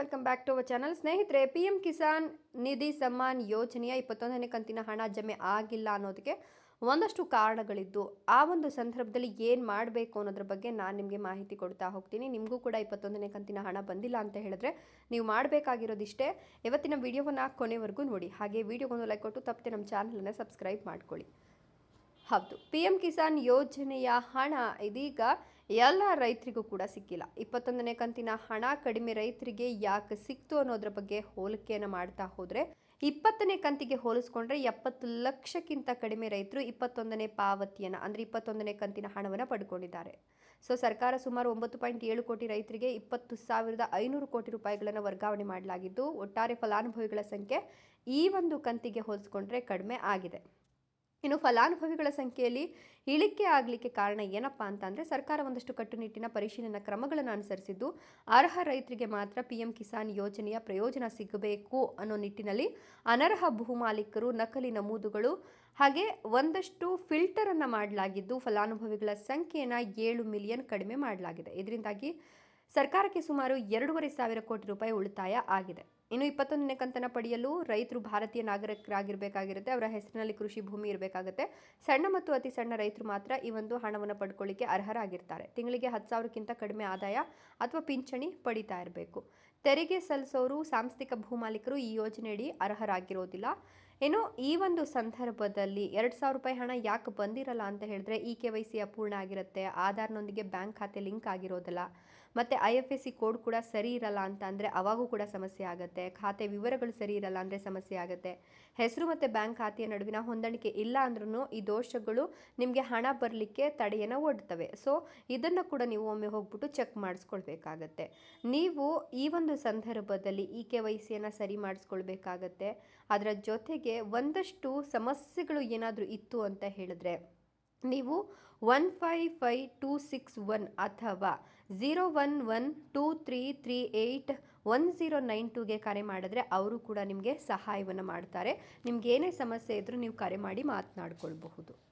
Welcome back to our channel ಸ್ನೇಹಿತರೆ P M Kisan Nidhi Samman ಯೋಜನೆಯ ಇಪ್ಪತ್ತೊಂದನೇ ಕಂತಿನ ಹಣ ಜಮೆ ಆಗಿಲ್ಲ ಅನ್ನೋದಕ್ಕೆ ಒಂದಷ್ಟು ಕಾರಣಗಳಿದ್ದು, ಆ ಒಂದು ಸಂದರ್ಭದಲ್ಲಿ ಏನು ಮಾಡಬೇಕು ಅನ್ನೋದ್ರ ಬಗ್ಗೆ ನಾನು ನಿಮಗೆ ಮಾಹಿತಿ ಕೊಡ್ತಾ ಹೋಗ್ತೀನಿ. ನಿಮಗೂ ಕೂಡ ಇಪ್ಪತ್ತೊಂದನೇ ಕಂತಿನ ಹಣ ಬಂದಿಲ್ಲ ಅಂತ ಹೇಳಿದ್ರೆ ನೀವು ಮಾಡಬೇಕಾಗಿರೋದಿಷ್ಟೇ. ಇವತ್ತಿನ ವಿಡಿಯೋವನ್ನು ಕೊನೆವರೆಗೂ ನೋಡಿ. ಹಾಗೆ ವಿಡಿಯೋಗೊಂದು ಲೈಕ್ ಕೊಟ್ಟು ತಪ್ಪದೆ ನಮ್ಮ ಚಾನಲನ್ನು ಸಬ್ಸ್ಕ್ರೈಬ್ ಮಾಡ್ಕೊಳ್ಳಿ. ಹೌದು ಪಿ ಎಂ ಕಿಸಾನ್ ಯೋಜನೆಯ ಹಣ ಇದೀಗ ಎಲ್ಲ ರೈತರಿಗೂ ಕೂಡ ಸಿಕ್ಕಿಲ್ಲ. ಇಪ್ಪತ್ತೊಂದನೇ ಕಂತಿನ ಹಣ ಕಡಿಮೆ ರೈತರಿಗೆ ಯಾಕೆ ಸಿಕ್ತು ಅನ್ನೋದ್ರ ಬಗ್ಗೆ ಹೋಲಿಕೆಯನ್ನು ಮಾಡ್ತಾ ಹೋದರೆ, ಇಪ್ಪತ್ತನೇ ಕಂತಿಗೆ ಹೋಲಿಸ್ಕೊಂಡ್ರೆ ಎಪ್ಪತ್ತು ಲಕ್ಷಕ್ಕಿಂತ ಕಡಿಮೆ ರೈತರು ಇಪ್ಪತ್ತೊಂದನೇ ಪಾವತಿಯನ್ನು, ಅಂದರೆ ಇಪ್ಪತ್ತೊಂದನೇ ಕಂತಿನ ಹಣವನ್ನು ಪಡ್ಕೊಂಡಿದ್ದಾರೆ. ಸೊ, ಸರ್ಕಾರ ಸುಮಾರು ಒಂಬತ್ತು ಪಾಯಿಂಟ್ ಏಳು ಕೋಟಿ ರೈತರಿಗೆ ಇಪ್ಪತ್ತು ಸಾವಿರದ ಐನೂರು ಕೋಟಿ ರೂಪಾಯಿಗಳನ್ನು ವರ್ಗಾವಣೆ ಮಾಡಲಾಗಿದ್ದು, ಒಟ್ಟಾರೆ ಫಲಾನುಭವಿಗಳ ಸಂಖ್ಯೆ ಈ ಒಂದು ಕಂತಿಗೆ ಹೋಲಿಸ್ಕೊಂಡ್ರೆ ಕಡಿಮೆ ಆಗಿದೆ. ಇನ್ನು ಫಲಾನುಭವಿಗಳ ಸಂಖ್ಯೆಯಲ್ಲಿ ಇಳಿಕೆ ಆಗಲಿಕ್ಕೆ ಕಾರಣ ಏನಪ್ಪಾ ಅಂತ ಅಂದರೆ ಸರ್ಕಾರ ಒಂದಷ್ಟು ಕಟ್ಟುನಿಟ್ಟಿನ ಪರಿಶೀಲನಾ ಕ್ರಮಗಳನ್ನು ಅನುಸರಿಸಿದ್ದು, ಅರ್ಹ ರೈತರಿಗೆ ಮಾತ್ರ ಪಿ ಎಂ ಕಿಸಾನ್ ಯೋಜನೆಯ ಪ್ರಯೋಜನ ಸಿಗಬೇಕು ಅನ್ನೋ ನಿಟ್ಟಿನಲ್ಲಿ ಅನರ್ಹ ಭೂಮಾಲೀಕರು ನಕಲಿ ನಮೂದುಗಳು ಹಾಗೆ ಒಂದಷ್ಟು ಫಿಲ್ಟರನ್ನು ಮಾಡಲಾಗಿದ್ದು ಫಲಾನುಭವಿಗಳ ಸಂಖ್ಯೆಯನ್ನು ಏಳು ಮಿಲಿಯನ್ ಕಡಿಮೆ ಮಾಡಲಾಗಿದೆ. ಇದರಿಂದಾಗಿ ಸರ್ಕಾರಕ್ಕೆ ಸುಮಾರು ಎರಡೂವರೆ ಸಾವಿರ ಕೋಟಿ ರೂಪಾಯಿ ಉಳಿತಾಯ ಆಗಿದೆ. ಇನ್ನು ಇಪ್ಪತ್ತೊಂದನೇ ಕಂತನ ಪಡೆಯಲು ರೈತರು ಭಾರತೀಯ ನಾಗರಿಕರಾಗಿರಬೇಕಾಗಿರುತ್ತೆ. ಅವರ ಹೆಸರಿನಲ್ಲಿ ಕೃಷಿ ಭೂಮಿ ಇರಬೇಕಾಗುತ್ತೆ. ಸಣ್ಣ ಮತ್ತು ಅತಿ ಸಣ್ಣ ರೈತರು ಮಾತ್ರ ಈ ಒಂದು ಹಣವನ್ನು ಪಡ್ಕೊಳ್ಳಿಕ್ಕೆ ಅರ್ಹರಾಗಿರ್ತಾರೆ. ತಿಂಗಳಿಗೆ ಹತ್ತು ಸಾವಿರಕ್ಕಿಂತ ಕಡಿಮೆ ಆದಾಯ ಅಥವಾ ಪಿಂಚಣಿ ಪಡಿತಾ ಇರಬೇಕು. ತೆರಿಗೆ ಸಲ್ಲಿಸೋರು, ಸಾಂಸ್ಥಿಕ ಭೂಮಾಲೀಕರು ಈ ಯೋಜನೆಯಡಿ ಅರ್ಹರಾಗಿರೋದಿಲ್ಲ. ಇನ್ನು ಈ ಒಂದು ಸಂದರ್ಭದಲ್ಲಿ ಎರಡು ಸಾವಿರ ರೂಪಾಯಿ ಹಣ ಯಾಕೆ ಬಂದಿರಲ್ಲ ಅಂತ ಹೇಳಿದ್ರೆ ಇ ಕೆ ವೈ ಸಿ ಅಪೂರ್ಣ ಆಗಿರುತ್ತೆ. ಆಧಾರ್ನೊಂದಿಗೆ ಬ್ಯಾಂಕ್ ಖಾತೆ ಲಿಂಕ್ ಆಗಿರೋದಿಲ್ಲ. ಮತ್ತು I F S C code ಕೂಡ ಸರಿ ಇರಲ್ಲ ಅಂತ ಅಂದರೆ ಅವಾಗೂ ಕೂಡ ಸಮಸ್ಯೆ ಆಗುತ್ತೆ. ಖಾತೆ ವಿವರಗಳು ಸರಿ ಇರಲ್ಲ ಅಂದರೆ ಸಮಸ್ಯೆ ಆಗುತ್ತೆ. ಹೆಸರು ಮತ್ತು ಬ್ಯಾಂಕ್ ಖಾತೆಯ ನಡುವಿನ ಹೊಂದಾಣಿಕೆ ಇಲ್ಲ ಅಂದ್ರೂ ಈ ದೋಷಗಳು ನಿಮಗೆ ಹಣ ಬರಲಿಕ್ಕೆ ತಡೆಯನ್ನು ಒಡ್ತವೆ. ಸೊ ಇದನ್ನು ಕೂಡ ನೀವು ಒಮ್ಮೆ ಹೋಗ್ಬಿಟ್ಟು ಚೆಕ್ ಮಾಡಿಸ್ಕೊಳ್ಬೇಕಾಗತ್ತೆ. ನೀವು ಈ ಒಂದು ಸಂದರ್ಭದಲ್ಲಿ ಇ ಕೆ ವೈ ಸಿಯನ್ನು ಸರಿ ಮಾಡಿಸ್ಕೊಳ್ಬೇಕಾಗತ್ತೆ. ಅದರ ಜೊತೆಗೆ ಒಂದಷ್ಟು ಸಮಸ್ಯೆಗಳು ಏನಾದರೂ ಇತ್ತು ಅಂತ ಹೇಳಿದ್ರೆ ನೀವು one five five two six one ಅಥವಾ zero one one two three three eight one zero nine ಟೂಗೆ ಕರೆ ಮಾಡಿದ್ರೆ ಅವರು ಕೂಡ ನಿಮಗೆ ಸಹಾಯವನ್ನು ಮಾಡ್ತಾರೆ. ನಿಮ್ಗೆ ಏನೇ ಸಮಸ್ಯೆ ಇದ್ದರೂ ನೀವು ಕರೆ ಮಾಡಿ ಮಾತನಾಡ್ಕೊಳ್ಬಹುದು.